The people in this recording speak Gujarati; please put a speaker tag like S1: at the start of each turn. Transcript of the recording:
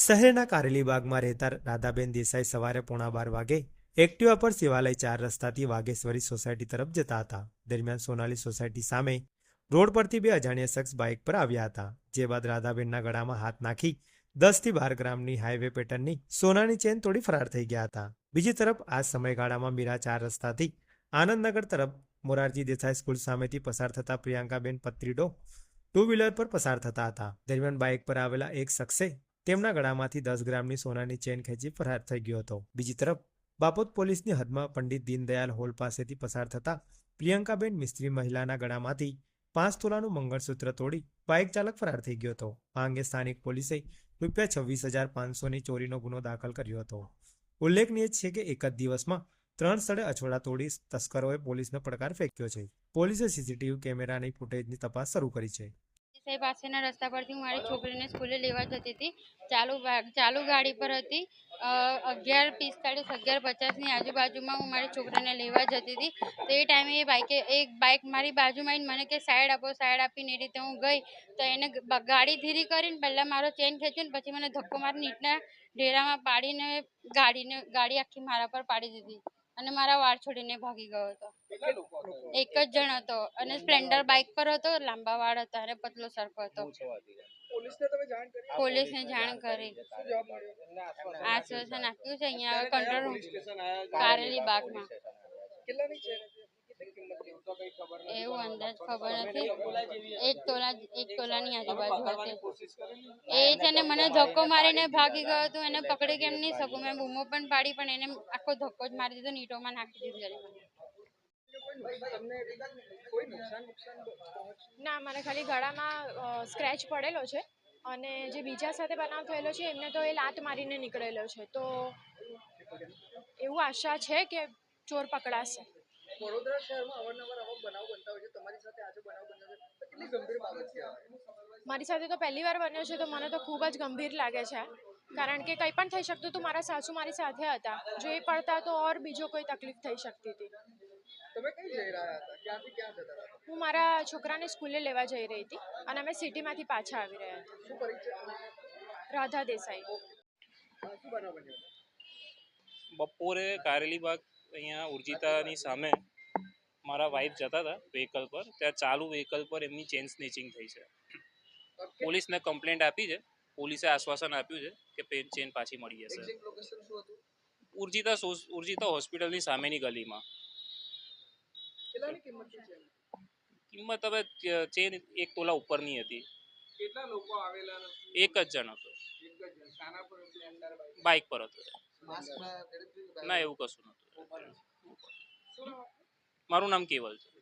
S1: શહેરના કારેલીબાગમાં રહેતા રાધાબેન દેસાઈ સવારે પોણા બાર વાગે એક્ટિવા પર શિવાલય ચાર રસ્તાથી વાઘેશ્વરી સોસાયટી તરફ જતા હતા. દરમિયાન સોનાલી સોસાયટી સામે રોડ પરથી બે અજાણ્યા શખ્સ બાઇક પર આવ્યા હતા. જે બાદ રાધાબેનના ગળામાં હાથ નાખી દસથી બાર ગ્રામની હાઈવે પેટર્નની સોનાની ચેન તોડી ફરાર થઈ ગયા હતા. બીજી તરફ આ સમયગાળામાં મીરા ચાર રસ્તાથી આનંદનગર તરફ મોરારજી દેસાઈ સ્કૂલ સામેથી પસાર થતા પ્રિયંકાબેન પત્રીડો ટુ વ્હીલર પર પસાર થતા હતા. દરમિયાન બાઇક પર આવેલા એક શખ્સે તેમના ગળામાંથી દસ ગ્રામની સોનાની ચેન ખેંચી ફરાર થઈ ગયો હતો. બીજી તરફ બાપોદ પોલીસની હદમાં પંડિત દીનદયાલ હોલ પાસેથી પસાર થતા પ્રિયંકાબેન મિસ્ત્રી મહિલાના ગળામાંથી પાંચ તોલાનું મંગળસૂત્ર તોડી બાઇક ચાલક ફરાર થઈ ગયો હતો. આ અંગે સ્થાનિક પોલીસે રૂપિયા છવ્વીસ હજાર પાંચસોની ચોરીનો ગુનો દાખલ કર્યો હતો. ઉલ્લેખનીય છે કે એક જ દિવસમાં ત્રણ સ્થળે અછોડા તોડી તસ્કરોએ પોલીસને પડકાર ફેંક્યો છે. પોલીસે સીસીટીવી કેમેરાની ફૂટેજની તપાસ શરૂ કરી છે.
S2: સાહેબ પાસેના રસ્તા પરથી હું મારી છોકરીને સ્કૂલે લેવા જતી હતી. ચાલુ ચાલુ ગાડી પર હતી. અગિયાર પિસ્તાળીસ, અગિયાર પચાસની આજુબાજુમાં હું મારી છોકરીને લેવા જતી હતી. તો એ ટાઈમે એ બાઈકે એક બાઇક મારી બાજુમાં મને કે સાઈડ આપો સાઈડ આપીને એ રીતે હું ગઈ. તો એને ગાડી ધીરી કરીને પહેલાં મારો ચેન ખેંચ્યો ને પછી મને ધક્કો મારી નીટના ઢેરામાં પાડીને ગાડીને, ગાડી આખી મારા પર પાડી દીધી. અને મારા વાળ છોડીને ભાગી ગયો હતો. એક જ જણ હતો અને સ્પ્લેન્ડર બાઇક પર હતો લાંબા વાળ હતા અને પતલો સરખો હતો.
S3: પોલીસને તમે જાણ કરી?
S2: આશ્વાસન આપ્યું છે. અહીંયા કંટ્રોલ રૂમ કારેલી બાગમાં. એવું અંદાજ ખબર નથી. એક તોલા એક તોલાની આજુબાજુ હતી એ છે ને મને ધક્કો મારીને ભાગી ગયો હતો. એને પકડી કેમ નહીં શકું. મેં બૂમો પણ પાડી, પણ એને આખો ધક્કો જ મારી દીધો નીટોમાં નાખી દીધી
S4: ના મને ખાલી ગળામાં સ્ક્રેચ પડેલો છે અને જે બીજા સાથે બનાવ થયેલો છે, એમને તો એ લાત મારીને નીકળેલો છે. તો એવું આશા છે કે ચોર પકડાશે?
S3: વડોદરા શહેરમાં અવારનવાર આવા બનાવ બનતા હોય છે. તમારી સાથે આજે બનાવ બન્યો છે. તો કેટલી ગંભીર બાબત છે
S4: મારી સાથે તો પહેલી વાર બન્યો છે તો મને તો ખૂબ જ ગંભીર લાગે છે. કારણ કે કંઈ પણ થઈ શકતું હતું મારા સાસુ મારી સાથે હતા. જો એ પડતા તો ઓર બીજો કોઈ તકલીફ થઈ શકતી હતી.
S3: તમે કઈ જઈ રહ્યા હતા? ક્યાંથી ક્યાં જતા હતા?
S4: હું મારા છોકરાને સ્કૂલે લેવા જઈ રહી હતી અને અમે સિટીમાંથી પાછા આવી રહ્યા હતા.
S3: શું પરિચય?
S4: રાધા દેસાઈ.
S5: બપોરે કારેલીબાગ અહીંયા ઉર્જિતાની સામે મારા વાઈફ જતા હતા વ્હીકલ પર. ત્યાં ચાલુ વ્હીકલ પર એમની ચેન સ્નેચિંગ થઈ છે. પોલીસને કમ્પ્લેન્ટ આપી છે. પોલીસે આશ્વાસન આપ્યું છે કે પેન ચેન પાછી મળી જશે.
S3: એક્ઝેક્ટ લોકેશન શું હતું?
S5: ઉર્જિતા ઉર્જિતા હોસ્પિટલની સામેની ગલીમાં.
S3: કેટલાની કિંમતની છે
S5: કિંમત હવે ચેન એક તોલા ઉપરની હતી.
S3: કેટલા લોકો આવેલા
S5: એક જ જણ હતો.
S3: એક જ જણ. શાના પર સ્પ્લેન્ડર બાઈક?
S5: બાઇક પર હતો? ના એવું કશું નહોતું? મારું નામ કેવલ છે.